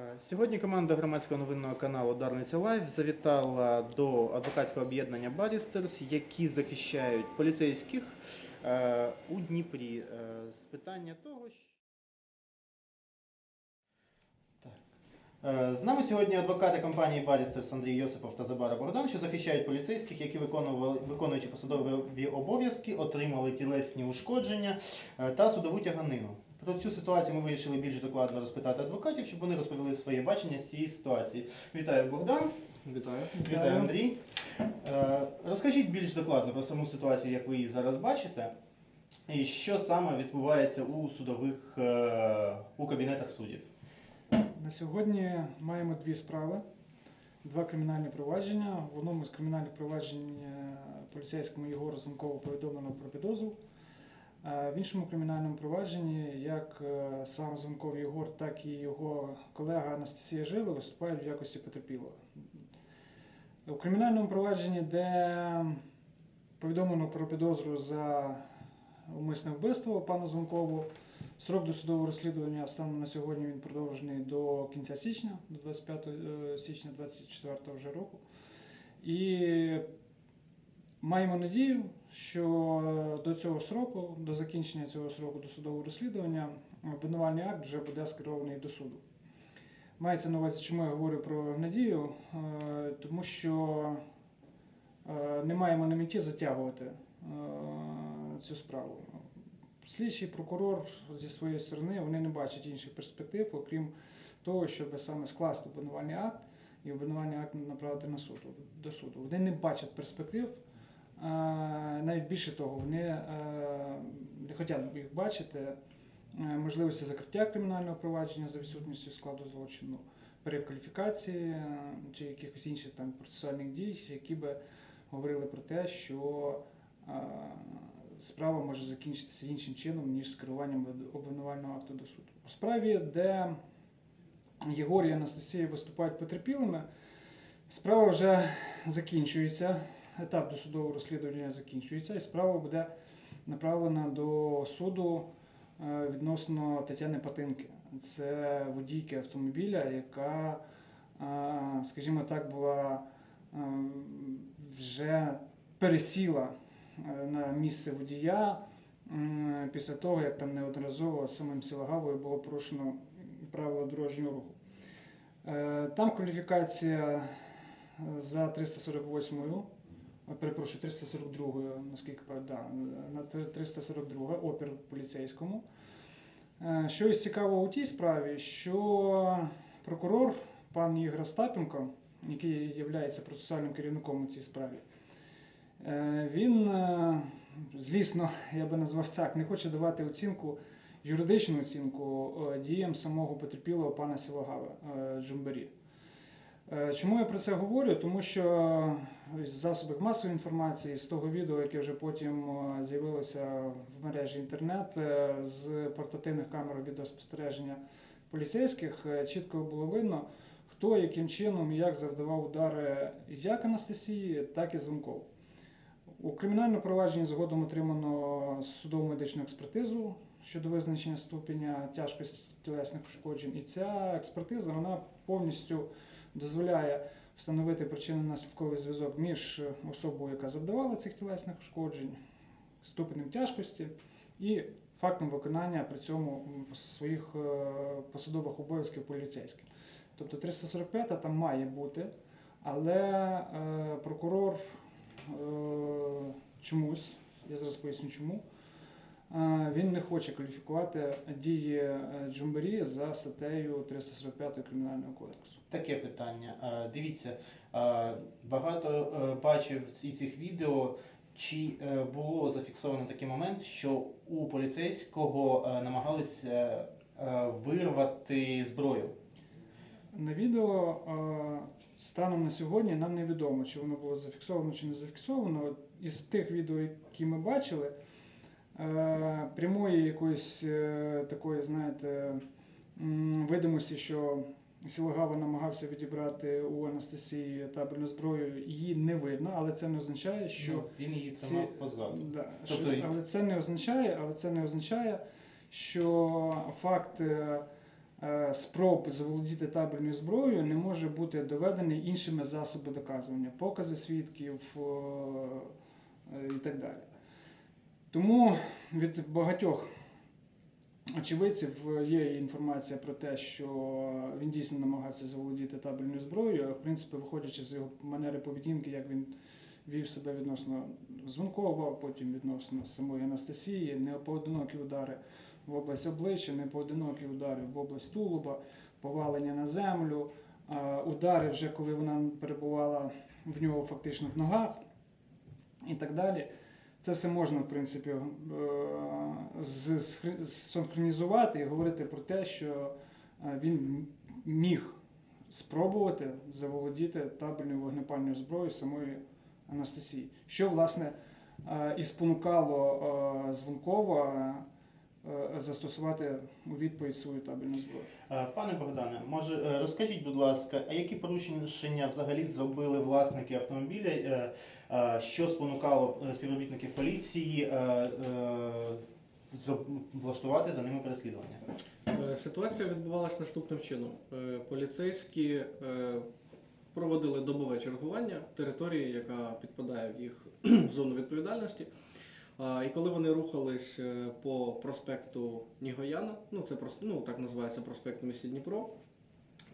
Е, Сьогодні команда громадського новинного каналу Дарниця Лайв завітала до адвокатського об'єднання Барістерс, які захищають поліцейських е, у Дніпрі е, з питання того, що. З нами сьогодні адвокати компанії Барістерс Андрій Йосипов та Забара Богдан, що захищають поліцейських, які виконували виконуючи посадові обов'язки, отримали тілесні ушкодження та судову тяганину. Про цю ситуацію ми вирішили більш докладно розпитати адвокатів, щоб вони розповіли своє бачення з цієї ситуації. Вітаю Богдан, Вітаю. вітаю Андрій. Е, Розкажіть більш докладно про саму ситуацію, як ви її зараз бачите, і що саме відбувається у судових е, у кабінетах суддів. На сьогодні маємо дві справи, два кримінальні провадження. В одному з кримінальних проваджень е, поліцейському Єгору Зенкову повідомлено про підозру. В іншому кримінальному провадженні як е, сам Зенков Єгор, так і його колега Анастасія Жила виступають в якості потерпілого. У кримінальному провадженні, де повідомлено про підозру за умисне вбивство пану Звонкову, Срок досудового розслідування станом на сьогодні він продовжений до кінця січня, до 25 е, січня 2024 року. І маємо надію, що до цього сроку, до закінчення цього сроку досудового розслідування, обвинувальний акт вже буде скерований до суду. Мається на увазі, чому я говорю про надію, Е, тому що е, не маємо на меті затягувати е, цю справу. Слідчий прокурор зі своєї сторони вони не бачать інших перспектив, окрім того, щоб саме скласти обвинувальний акт і обвинувальний акт направити на суд до суду. Вони не бачать перспектив. Навіть більше того, вони е, не хочуть їх бачити е, можливості закриття кримінального провадження за відсутністю складу злочину, перекваліфікації е, чи якихось інших там процесуальних дій, які би говорили про те, що справа може закінчитися іншим чином, ніж скеруванням обвинувального акту до суду. У справі, де Єгор і Анастасія виступають потерпілими, справа вже закінчується, етап досудового розслідування закінчується, і справа буде направлена до суду е, відносно Тетяни Патинки. Це водійки автомобіля, яка, е, скажімо так, була е, вже пересіла на місце водія після того, як там неодноразово самим Сілагавою було порушено правила дорожнього руху. Там кваліфікація за 348-ю, е, перепрошую, 342-ю, наскільки да, на 342 опір поліцейському. Е, Що із цікавого у тій справі, що прокурор пан Ігор Остапенко, який є процесуальним керівником у цій справі, е, він, е, злісно, я би назвав так, не хоче давати оцінку, юридичну оцінку діям самого потерпілого пана Сілагави Джумбері. Е, Чому я про це говорю? Тому що з засобів масової інформації, з того відео, яке вже потім е, з'явилося в мережі інтернет, е, з портативних камер відеоспостереження поліцейських, е, чітко було видно, хто яким чином і як завдавав удари як Анастасії, так і Звонкову. У кримінальному провадженні згодом отримано судово медичну експертизу щодо визначення ступеня тяжкості тілесних ушкоджень. І ця експертиза вона повністю дозволяє встановити причинно-наслідковий зв'язок між особою, яка завдавала цих тілесних ушкоджень, ступенем тяжкості і фактом виконання при цьому своїх е, посадових обов'язків поліцейським. Тобто 345 там має бути, але е, прокурор е, чомусь, я зараз поясню чому, е, він не хоче кваліфікувати дії е, Джумбері за статтею 345 Кримінального кодексу. Таке питання. Дивіться, багато е, бачив і цих відео. Чи е, було зафіксовано такий момент, що у поліцейського намагались е, вирвати зброю? На відео станом на сьогодні нам невідомо, чи воно було зафіксовано чи не зафіксовано. Із тих відео, які ми бачили, прямої якоїсь е, такої, знаєте, видимості, що Сілагава намагався відібрати у Анастасії табельну зброю, її не видно, але це не означає, що Ну, він її ці- позаду. Да, Тобто що, але це не означає, але це не означає, що факт е, е, спроб заволодіти табельною зброєю не може бути доведений іншими засобами доказування, покази свідків е, е, і так далі. Тому від багатьох очевидців є інформація про те, що він дійсно намагався заволодіти табельною зброєю, а в принципі, виходячи з його манери поведінки, як він вів себе відносно Звонкова, потім відносно самої Анастасії, непоодинокі удари в область обличчя, непоодинокі удари в область тулуба, повалення на землю, удари вже коли вона перебувала в нього фактично в ногах і так далі. Це все можна, в принципі, е, синхронізувати і говорити про те, що е, він міг спробувати заволодіти табельною вогнепальною зброєю самої Анастасії. Що, власне, е, і спонукало Звонкова застосувати у відповідь свою табельну зброю. Пане Богдане, може розкажіть, будь ласка, а які порушення взагалі зробили власники автомобіля, що спонукало е, співробітників поліції е, е, влаштувати за ними переслідування? Е, Ситуація відбувалася наступним чином. Е, Поліцейські е, проводили добове чергування території, яка підпадає в їх зону відповідальності. І коли вони рухались е, по проспекту Нігояна, ну це ну, так називається проспект в місті Дніпро,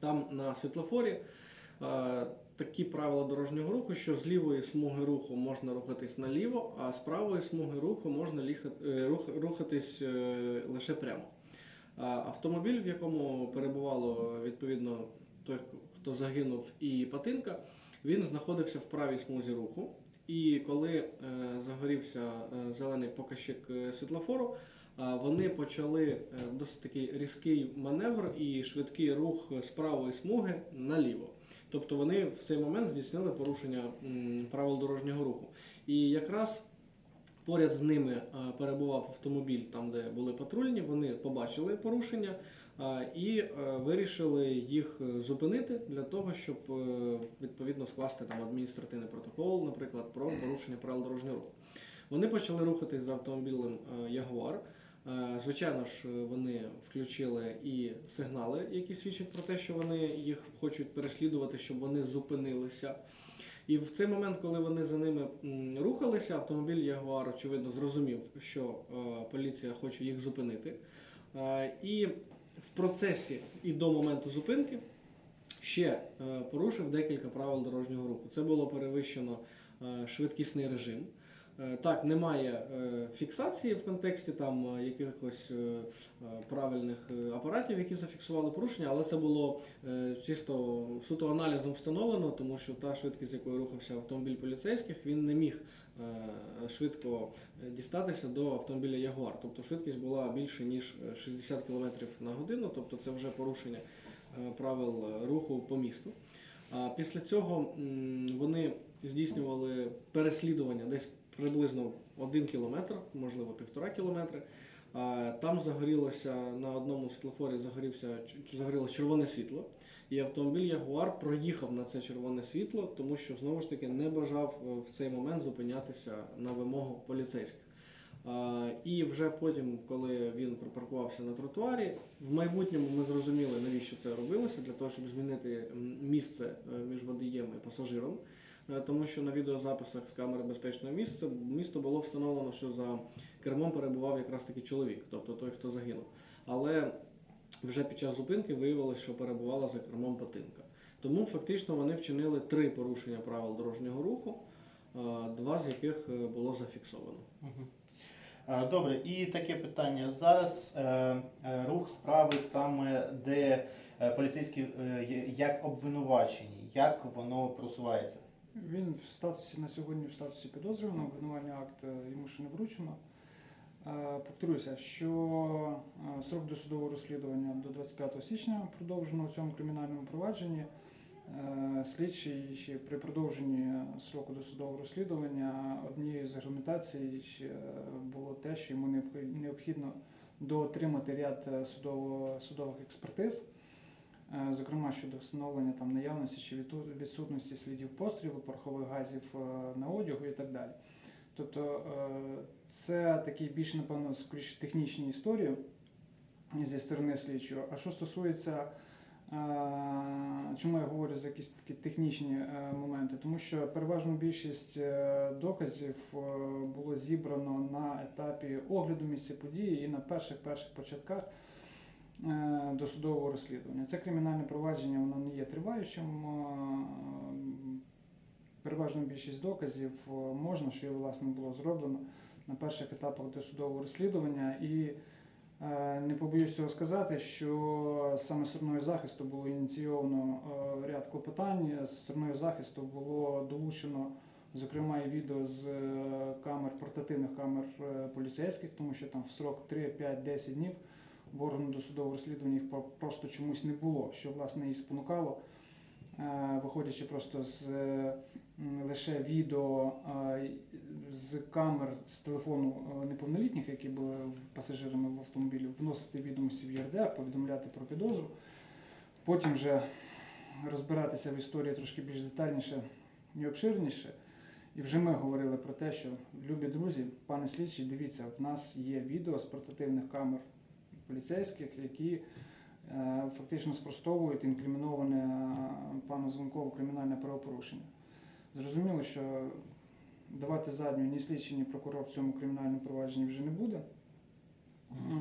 там на світлофорі е, такі правила дорожнього руху, що з лівої смуги руху можна рухатись наліво, а з правої смуги руху можна е, рух- рухатись е, лише прямо. Автомобіль, в якому перебувало відповідно той, хто загинув, і патинка, він знаходився в правій смузі руху. І коли е, загорівся зелений показчик світлофору, вони почали досить такий різкий маневр і швидкий рух з правої смуги наліво. Тобто вони в цей момент здійснили порушення правил дорожнього руху. І якраз поряд з ними перебував автомобіль, там де були патрульні. Вони побачили порушення і е, вирішили їх е, зупинити для того, щоб е, відповідно скласти там адміністративний протокол, наприклад, про порушення правил дорожнього руху. Вони почали рухатись за автомобілем Ягуар. Е, Звичайно ж, вони включили і сигнали, які свідчать про те, що вони їх хочуть переслідувати, щоб вони зупинилися. І в цей момент, коли вони за ними рухалися, автомобіль Ягуар, очевидно, зрозумів, що е, поліція хоче їх зупинити. Е, і в процесі і до моменту зупинки ще порушив декілька правил дорожнього руху. Це було перевищено швидкісний режим. Е, Так, немає е, фіксації в контексті там е, якихось правильних апаратів, які зафіксували порушення, але це було чисто суто аналізом встановлено, тому що та швидкість, з якою рухався автомобіль поліцейських, він не міг швидко дістатися до автомобіля Ягуар. Тобто швидкість була більше ніж е, 60 км на годину, тобто це вже порушення правил руху по місту. А після цього вони здійснювали переслідування десь приблизно 1 кілометр, можливо, півтора кілометри. Там загорілося на одному світлофорі загорівся загорілося червоне світло, і автомобіль Ягуар проїхав на це червоне світло, тому що знову ж таки не бажав е, в цей момент зупинятися на вимогу поліцейських. І вже потім, коли він припаркувався на тротуарі, в майбутньому ми зрозуміли, навіщо це робилося, для того, щоб змінити місце е, між водієм і пасажиром. Е, Тому що на відеозаписах з камери безпечного місця місто було встановлено, що за кермом перебував якраз таки чоловік, тобто той, хто загинув. Але вже під час зупинки виявилось, що перебувала за кермом патинка. Тому фактично вони вчинили три порушення правил дорожнього руху, е, два з яких е, було зафіксовано. Добре, і таке питання. Зараз е, рух справи саме де поліцейські е, як обвинувачені, як воно просувається? Він в статусі на сьогодні в статусі підозрюваного, обвинувальний акт е, йому ще не вручено. Е, Повторюся, що е, срок досудового розслідування до 25 січня продовжено у цьому кримінальному провадженні. Слідчий ще при продовженні сроку досудового розслідування однією з аргументацій було те, що йому необхідно доотримати ряд судово, судових експертиз, зокрема щодо встановлення там наявності чи відсутності слідів пострілу, порохових газів е, на одягу і так далі. Тобто е, це такі більш, напевно, скоріше технічні історії. зі сторони слідчого. А що стосується, е, чому я говорю за якісь такі технічні е, моменти? Тому що переважну більшість е, доказів е, було зібрано на етапі огляду місця події і на перших перших початках е, досудового розслідування. Це кримінальне провадження, воно не є триваючим. е, Переважну більшість доказів е, можна, що і власне було зроблено на перших етапах досудового розслідування. І е, не побоюсь цього сказати, що саме стороною захисту було ініційовано е, ряд клопотань. З стороною захисту було долучено, зокрема, і відео з е, камер, портативних камер е, поліцейських, тому що там в срок 3, 5, 10 днів в органу досудового розслідування їх просто чомусь не було, що власне і спонукало, е, виходячи просто з лише відео е, з камер з телефону е, неповнолітніх, які були пасажирами в автомобілі, вносити відомості в ЄРДР, повідомляти про підозру. Потім вже розбиратися в історії трошки більш детальніше і обширніше. І вже ми говорили про те, що любі друзі, пане слідчий, дивіться, в нас є відео з портативних камер поліцейських, які е, фактично спростовують інкриміноване е, пану Звонкову кримінальне правопорушення. Зрозуміло, що давати задню ні слідчий, ні прокурор в цьому кримінальному провадженні вже не буде.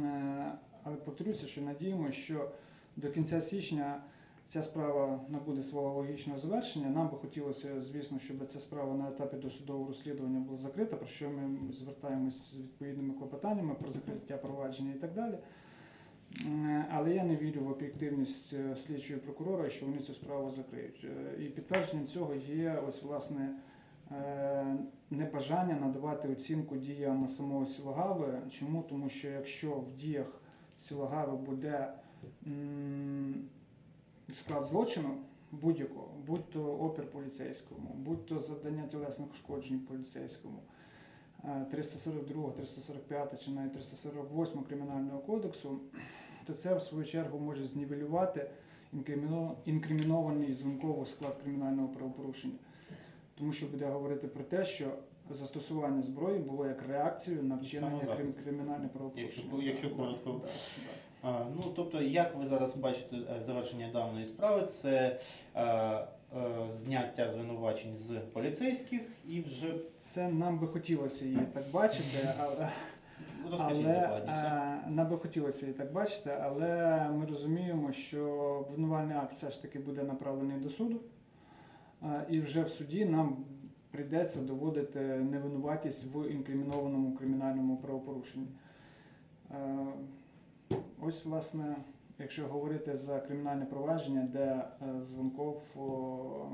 Е, Але повторюся, що надіємося, що до кінця січня ця справа набуде свого логічного завершення. Нам би хотілося, звісно, щоб ця справа на етапі досудового розслідування була закрита, про що ми звертаємось з відповідними клопотаннями про закриття провадження і так далі. Е, Але я не вірю в об'єктивність е, слідчого прокурора, що вони цю справу закриють. Е, І підтвердженням цього є ось власне небажання надавати оцінку діям самого Сілогави. Чому? Тому що якщо в діях Сілогави буде склад злочину будь-якого, будь то опір поліцейському, будь то завдання тілесних ушкоджень поліцейському, е, 342, 345 чи навіть 348 кримінального кодексу, то це в свою чергу може знівелювати інкриміно- інкримінований звинково склад кримінального правопорушення. Тому що буде говорити про те, що застосування зброї було як реакцією на вчинення крим- кримінальне правопорушення. Якщо- якщо коротко. да, да. А, ну, тобто, як ви зараз бачите е, завершення даної справи, це е, е, зняття звинувачень з поліцейських і вже Це нам би хотілося її так бачити, але, розкажіть але докладніше. е, нам би хотілося її так бачити, але ми розуміємо, що обвинувальний акт все ж таки буде направлений до суду, е, і вже в суді нам прийдеться доводити невинуватість в інкримінованому кримінальному правопорушенні. Е, Ось, власне, якщо говорити за кримінальне провадження, де е, Звонков о,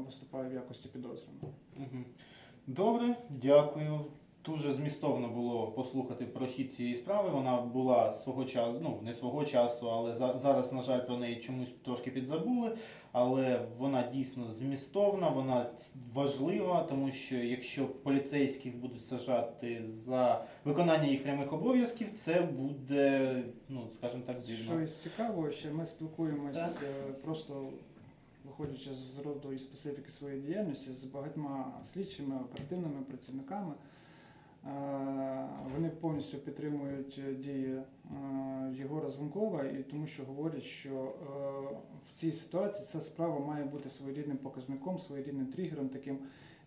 виступає в якості підозрюваного. Мгм. Добре, дякую. Дуже змістовно було послухати про хід цієї справи. Вона була свого часу, ну не свого часу, але за, зараз, на жаль, про неї чомусь трошки підзабули. Але вона дійсно змістовна, вона важлива, тому що якщо поліцейських будуть сажати за виконання їх прямих обов'язків, це буде, ну скажімо так, Що звільно. із цікавого, що ми спілкуємось Так. е, просто виходячи з роду і специфіки своєї діяльності з багатьма слідчими, оперативними працівниками. Вони повністю підтримують е, дії е, Єгора Звонкова і тому, що говорять, що е, в цій ситуації ця справа має бути своєрідним показником, своєрідним тригером, таким,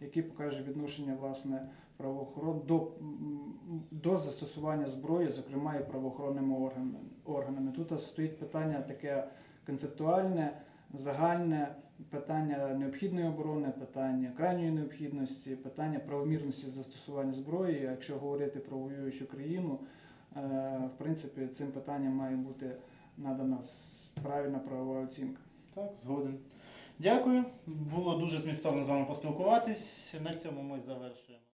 який покаже відношення власне правоохорон до, до застосування зброї, зокрема і правоохоронними органами. Тут стоїть питання таке концептуальне, загальне, питання необхідної оборони, питання крайньої необхідності, питання правомірності застосування зброї. Якщо говорити про воюючу країну, е, в принципі, цим питанням має бути надана правильна правова оцінка. Так, згоден. Дякую. Було дуже змістовно з вами поспілкуватись. На цьому ми завершуємо.